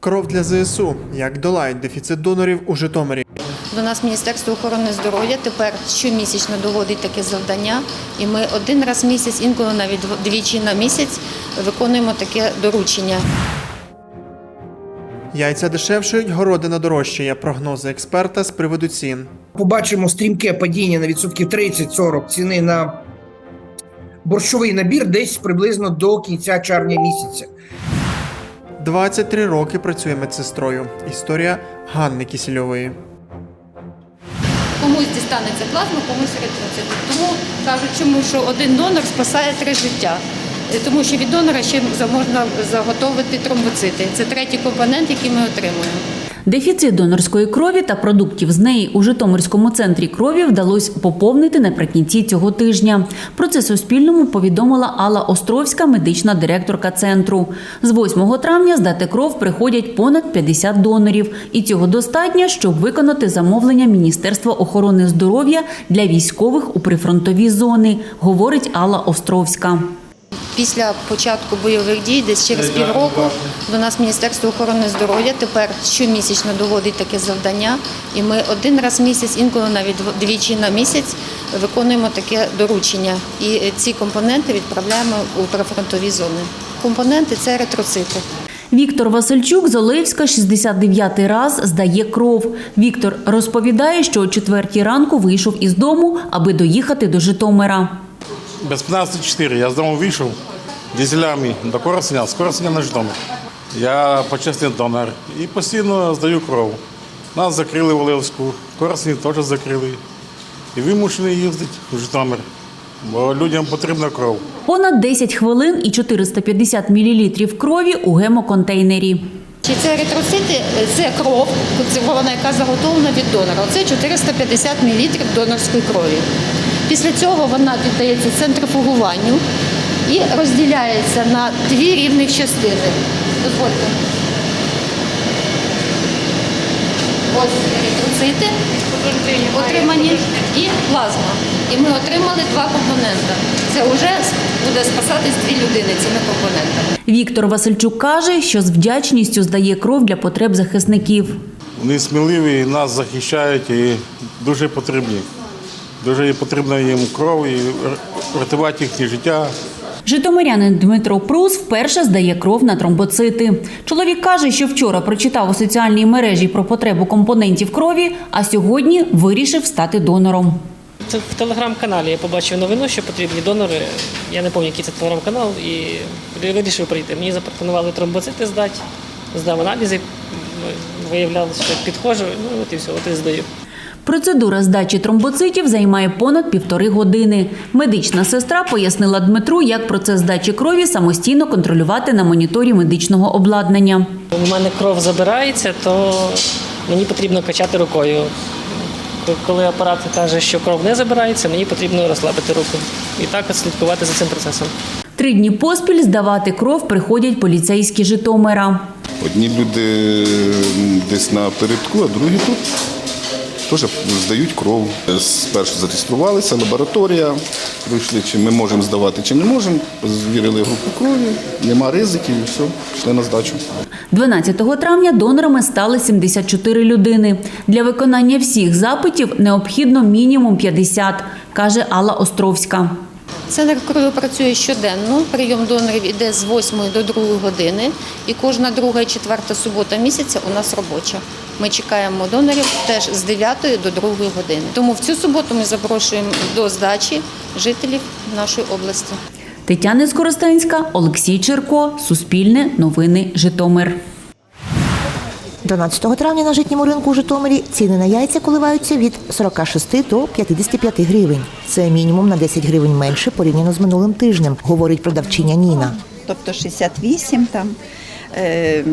Кров для ЗСУ. Як долають дефіцит донорів у Житомирі. До нас Міністерство охорони здоров'я тепер щомісячно доводить таке завдання, і ми один раз в місяць, інколи навіть дв- двічі на місяць виконуємо таке доручення. Яйця дешевшають, городина дорожчає. Прогнози експерта з приводу цін. побачимо стрімке падіння на відсотків 30-40 ціни на борщовий набір десь приблизно до кінця червня місяця. 23 роки працює медсестрою. Історія Ганни Кісільової. Комусь дістанеться плазма, комусь еритроцит. Тому кажуть, чому що один донор спасає три життя. Е, Тому що від донора ще можна заготовити тромбоцити. Це третій компонент, який ми отримуємо. Дефіцит донорської крові та продуктів з неї у Житомирському центрі крові вдалося поповнити наприкінці цього тижня. Про це Суспільному повідомила Алла Островська, медична директорка центру. З 8 травня здати кров приходять понад 50 донорів, і цього достатньо, щоб виконати замовлення Міністерства охорони здоров'я для військових у прифронтові зони, говорить Алла Островська. Після початку бойових дій, десь через півроку, до нас Міністерство охорони здоров'я тепер щомісячно доводить таке завдання, і ми один раз в місяць, інколи навіть двічі на місяць виконуємо таке доручення. І ці компоненти відправляємо у прифронтові зони. Компоненти це еритроцити. Віктор Васильчук з Олевська 69-й раз здає кров. Віктор розповідає, що о четвертій ранку вийшов із дому, аби доїхати до Житомира. Без 15.4 я з дому вийшов дізелями до Коросня, з Коросня на Житомир. Я почесний донор і постійно здаю кров. Нас закрили в Оливську, Коросні теж закрили. І вимушений їздити в Житомир, бо людям потрібна кров. Понад 10 хвилин і 450 мл крові у гемоконтейнері. Чи це еритроцити, це кров, це яка заготовлена від донора. Це 450 мл донорської крові. Після цього вона піддається центрифугуванню і розділяється на дві рівних частини. Дозвольте. Ось еритроцити отримані і плазма. І ми отримали два компоненти. Це вже буде спасатись дві людини цими компонентами. Віктор Васильчук каже, що з вдячністю здає кров для потреб захисників. Вони сміливі, нас захищають і дуже потрібні. Дуже потрібна їм кров і рятувати їхнє життя. Житомирянин Дмитро Прус вперше здає кров на тромбоцити. Чоловік каже, що вчора прочитав у соціальній мережі про потребу компонентів крові, а сьогодні вирішив стати донором. Це в телеграм-каналі я побачив новину, що потрібні донори. Я не пам'ятаю, який це телеграм-канал, і вирішив прийти. Мені запропонували тромбоцити здати, здав аналізи, виявлялося, що підходжу, ну от і все, от і здаю. Процедура здачі тромбоцитів займає понад півтори години. Медична сестра пояснила Дмитру, як процес здачі крові самостійно контролювати на моніторі медичного обладнання. У мене кров забирається, то мені потрібно качати рукою. Коли апарат каже, що кров не забирається, мені потрібно розслабити руку і так слідкувати за цим процесом. Три дні поспіль здавати кров приходять поліцейські Житомира. Одні люди десь на передку, а другі тут. Теж здають кров. Спершу зареєструвалися, лабораторія. пройшли, чи ми можемо здавати, чи не можемо. Звірили групу крові, нема ризиків і все, пішли на здачу. 12 травня донорами стали 74 людини. Для виконання всіх запитів необхідно мінімум 50, каже Алла Островська. Центр крові працює щоденно. Прийом донорів іде з 8 до 2 години. І кожна друга і четверта субота місяця у нас робоча. Ми чекаємо донорів теж з 9 до 2 години. Тому в цю суботу ми запрошуємо до здачі жителів нашої області. Тетяна Скоростенська, Олексій Черко, Суспільне, Новини, Житомир. 12 травня на житньому ринку у Житомирі ціни на яйця коливаються від 46 до 55 гривень. Це мінімум на 10 гривень менше порівняно з минулим тижнем, говорить продавчиня Ніна. тобто 68 там, е,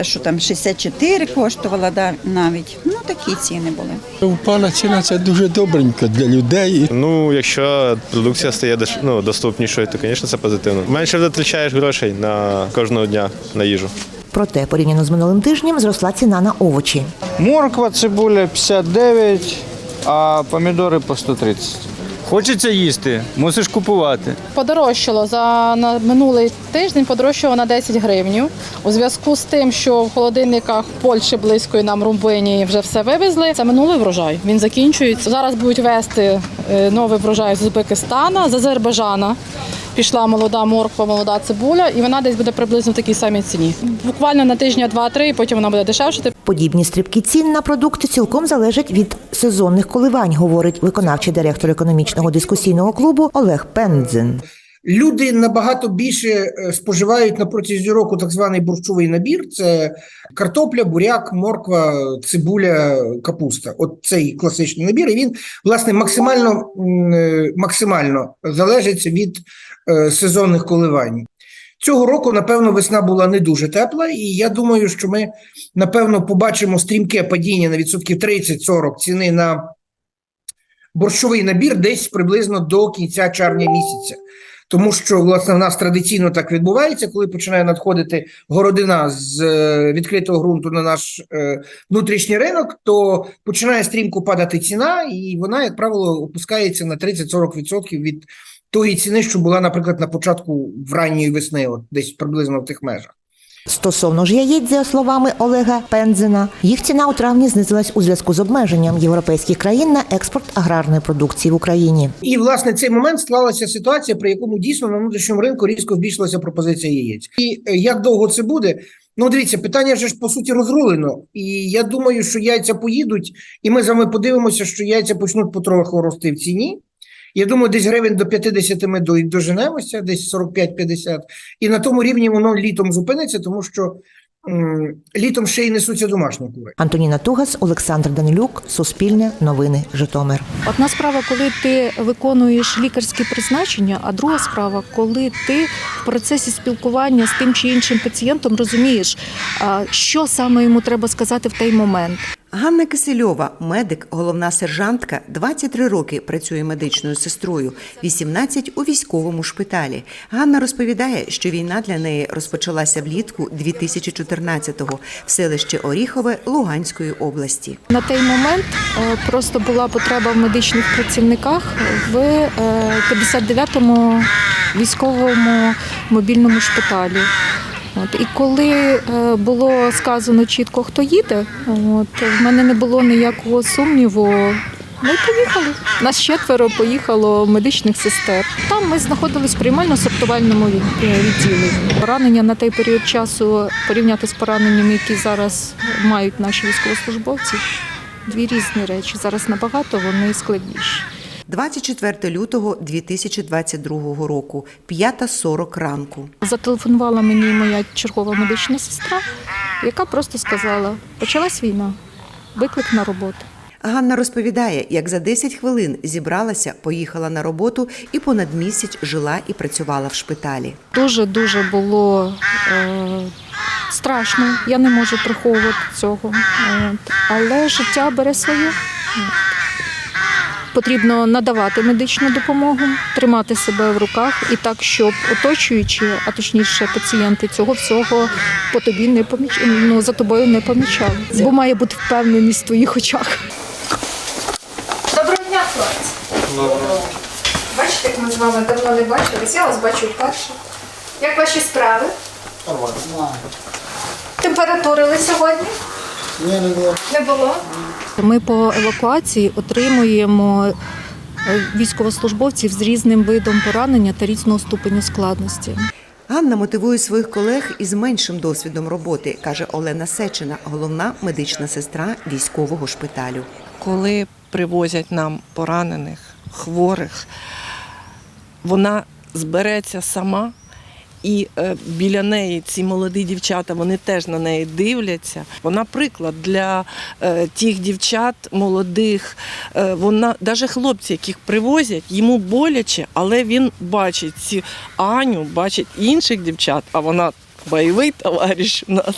що там 64 коштувала навіть. Ну такі ціни були. Упала ціна це дуже добренько для людей. Ну, якщо продукція стає ну, доступнішою, то, звісно, це позитивно. Менше витрачаєш грошей на кожного дня на їжу. Проте, порівняно з минулим тижнем, зросла ціна на овочі. Морква, цибуля 59, а помідори по 130. Хочеться їсти, мусиш купувати. Подорожчало за на минулий тиждень подорожчало на 10 гривень. У зв'язку з тим, що в холодильниках Польщі близької нам Румбині вже все вивезли. Це минулий врожай. Він закінчується. Зараз будуть вести е, новий врожай з Узбекистана, з Азербайджана. Пішла молода морква, молода цибуля, і вона десь буде приблизно в такій самій ціні. Буквально на тижня два-три, потім вона буде дешевшати. Подібні стрибки цін на продукти цілком залежать від сезонних коливань, говорить виконавчий директор економічного дискусійного клубу Олег Пендзин. Люди набагато більше е, споживають на протязі року так званий борщовий набір: це картопля, буряк, морква, цибуля, капуста. От цей класичний набір. І він власне максимально е, максимально залежить від е, сезонних коливань. Цього року, напевно, весна була не дуже тепла, і я думаю, що ми напевно побачимо стрімке падіння на відсотків 30-40 ціни на борщовий набір десь приблизно до кінця червня місяця. Тому що власне в нас традиційно так відбувається, коли починає надходити городина з е, відкритого ґрунту на наш е, внутрішній ринок, то починає стрімко падати ціна, і вона, як правило, опускається на 30-40% від тої ціни, що була, наприклад, на початку в ранньої весни, от десь приблизно в тих межах. Стосовно ж яєць, за словами Олега Пензина, їх ціна у травні знизилась у зв'язку з обмеженням європейських країн на експорт аграрної продукції в Україні. І власне цей момент склалася ситуація, при якому дійсно на внутрішньому ринку різко збільшилася пропозиція яєць. І е, як довго це буде? Ну, дивіться, питання вже ж по суті розрулено. І я думаю, що яйця поїдуть, і ми з вами подивимося, що яйця почнуть потроху рости в ціні. Я думаю, десь гривень до 50 ми до- доженемося, десь 45-50. І на тому рівні воно літом зупиниться, тому що м, літом ще й несуться домашні кури. Антоніна Тугас, Олександр Данилюк, Суспільне, Новини, Житомир. Одна справа, коли ти виконуєш лікарські призначення, а друга справа, коли ти в процесі спілкування з тим чи іншим пацієнтом розумієш, що саме йому треба сказати в той момент. Ганна Кисельова, медик, головна сержантка, 23 роки працює медичною сестрою, 18 у військовому шпиталі. Ганна розповідає, що війна для неї розпочалася влітку 2014-го в селищі Оріхове Луганської області. На той момент е, просто була потреба в медичних працівниках в е, 59-му військовому мобільному шпиталі. От і коли е, було сказано чітко, хто їде, от в мене не було ніякого сумніву. Ми поїхали. Нас четверо поїхало медичних сестер. Там ми знаходились в приймально-сортувальному від- е, відділенні. Поранення на той період часу порівняти з пораненнями, які зараз мають наші військовослужбовці. Дві різні речі. Зараз набагато вони складніші. 24 лютого 2022 року, 5.40 ранку. Зателефонувала мені моя чергова медична сестра, яка просто сказала: почалась війна, виклик на роботу. Ганна розповідає, як за 10 хвилин зібралася, поїхала на роботу і понад місяць жила і працювала в шпиталі. Дуже дуже було е, страшно. Я не можу приховувати цього. Але життя бере своє. От. Потрібно надавати медичну допомогу, тримати себе в руках і так, щоб оточуючі, а точніше пацієнти цього всього по тобі не поміч... ну, за тобою не помічали. Бо має бути впевненість в твоїх очах. Доброго дня, хлопці. Бачите, як ми з вами давно не бачились, я вас бачу вперше. Як ваші справи? Температурили сьогодні? Ні, не було. Не було? Ми по евакуації отримуємо е, військовослужбовців з різним видом поранення та різного ступеню складності. Ганна мотивує своїх колег із меншим досвідом роботи, каже Олена Сечина, головна медична сестра військового шпиталю. коли привозять нам поранених, хворих, вона збереться сама. І е, біля неї ці молоді дівчата вони теж на неї дивляться. Вона приклад для е, тих дівчат молодих. Е, вона навіть хлопці, яких привозять, йому боляче, але він бачить цю Аню, бачить інших дівчат, а вона бойовий товариш у нас.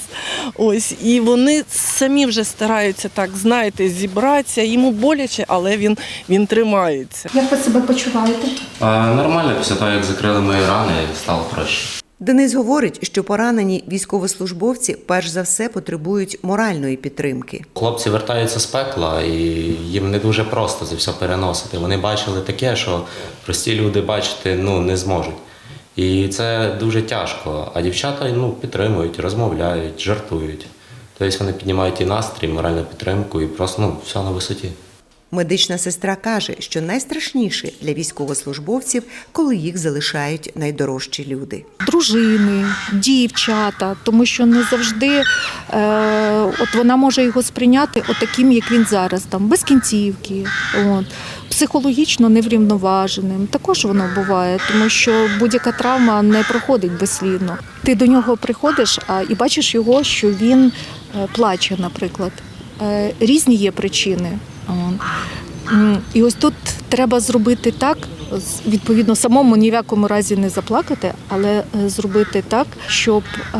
Ось і вони самі вже стараються так, знаєте, зібратися. Йому боляче, але він, він тримається. Як ви себе почуваєте? А, нормально, після того, як закрили мої рани, стало краще. Денис говорить, що поранені військовослужбовці перш за все потребують моральної підтримки. Хлопці вертаються з пекла, і їм не дуже просто це все переносити. Вони бачили таке, що прості люди бачити ну, не зможуть. І це дуже тяжко. А дівчата ну, підтримують, розмовляють, жартують. Тобто вони піднімають і настрій, моральну підтримку, і просто ну, все на висоті. Медична сестра каже, що найстрашніше для військовослужбовців, коли їх залишають найдорожчі люди. дружини, дівчата, тому що не завжди е, от вона може його сприйняти отаким, як він зараз, там без кінцівки, от, психологічно неврівноваженим. Також воно буває, тому що будь-яка травма не проходить безслідно. Ти до нього приходиш а, і бачиш його, що він е, плаче, наприклад. Е, різні є причини. І ось тут треба зробити так, відповідно, самому ні в якому разі не заплакати, але е, зробити так, щоб е,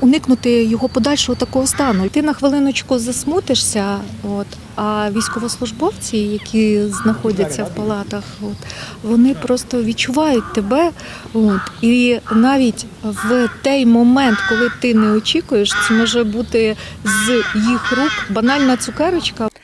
уникнути його подальшого такого стану. Ти на хвилиночку засмутишся, от, а військовослужбовці, які знаходяться в палатах, от, вони просто відчувають тебе. От, і навіть в той момент, коли ти не очікуєш, це може бути з їх рук банальна цукерочка.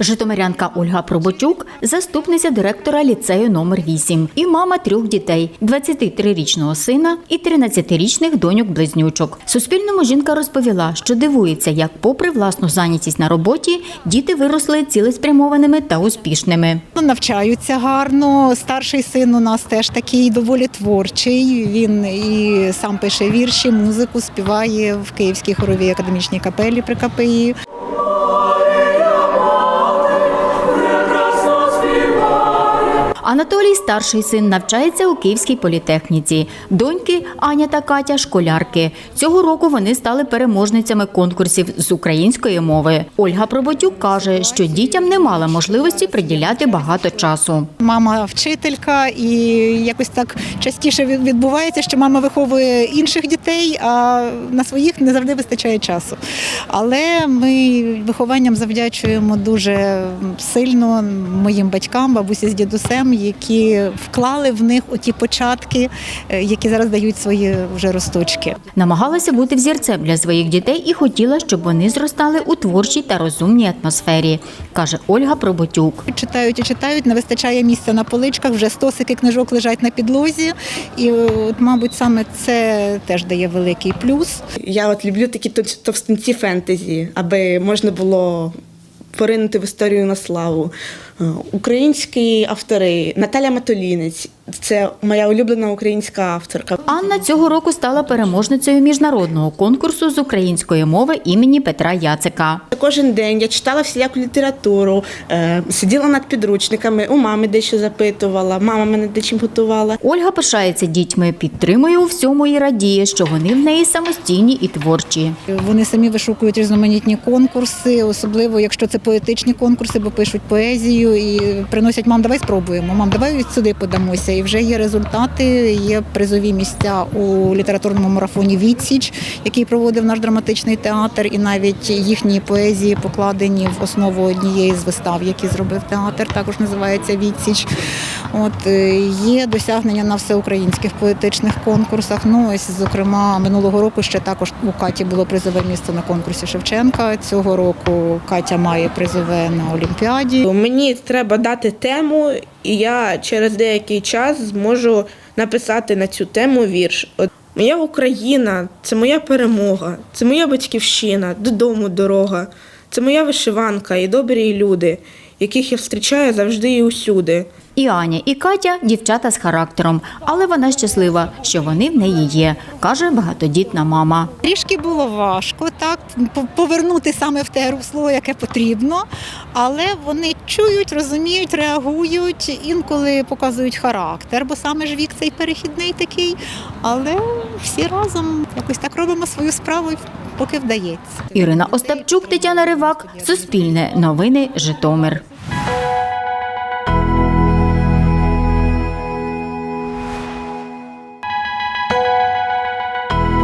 Житомирянка Ольга Проботюк, заступниця директора ліцею номер 8 і мама трьох дітей: 23-річного сина і 13-річних доньок-близнючок. Суспільному жінка розповіла, що дивується, як, попри власну зайнятість на роботі, діти виросли цілеспрямованими та успішними. Навчаються гарно. Старший син у нас теж такий доволі творчий. Він і сам пише вірші, музику співає в Київській хоровій академічній капелі при КПІ. Анатолій, старший син, навчається у Київській політехніці. Доньки Аня та Катя школярки. Цього року вони стали переможницями конкурсів з української мови. Ольга Проботюк каже, що дітям не мала можливості приділяти багато часу. Мама вчителька, і якось так частіше відбувається, що мама виховує інших дітей, а на своїх не завжди вистачає часу. Але ми вихованням завдячуємо дуже сильно моїм батькам, бабусі з дідусем, які вклали в них оті початки, е, які зараз дають свої вже росточки. Намагалася бути взірцем для своїх дітей і хотіла, щоб вони зростали у творчій та розумній атмосфері, каже Ольга Проботюк. Читають і читають, не вистачає місця на поличках, вже стосики книжок лежать на підлозі. І, от, мабуть, саме це теж дає великий плюс. Я от люблю такі тов- товстинці фентезі, аби можна було поринути в історію на славу. Е, Українські автори. Наталя Матолінець це моя улюблена українська авторка. Анна цього року стала переможницею міжнародного конкурсу з української мови імені Петра Яцика. Кожен день я читала всіляку літературу, е, сиділа над підручниками, у мами дещо запитувала, мама мене дечим готувала. Ольга пишається дітьми, підтримує у всьому і радіє, що вони в неї самостійні і творчі. Вони самі вишукують різноманітні конкурси, особливо якщо це поетичні конкурси, бо пишуть поезію і приносять мам, давай спробуємо. Мам, давай сюди подамося. І вже є результати. Є призові місця у літературному марафоні Відсіч, який проводив наш драматичний театр, і навіть їхні поезії покладені в основу однієї з вистав, які зробив театр. Також називається Відсіч. От е, є досягнення на всеукраїнських поетичних конкурсах. Ну ось, зокрема, минулого року ще також у Каті було призове місце на конкурсі Шевченка. Цього року Катя має призове на Олімпіаді. Мені треба дати тему, і я через деякий час зможу написати на цю тему вірш. От моя Україна це моя перемога, це моя батьківщина, додому дорога, це моя вишиванка і добрі люди, яких я зустрічаю завжди і усюди. І Аня, і Катя дівчата з характером, але вона щаслива, що вони в неї є, каже багатодітна мама. Трішки було важко так повернути саме в те русло, яке потрібно, але вони чують, розуміють, реагують, інколи показують характер, бо саме ж вік цей перехідний такий. Але всі разом якось так робимо свою справу, поки вдається. Ірина Остапчук, Тетяна Ривак, Суспільне, Новини, Житомир.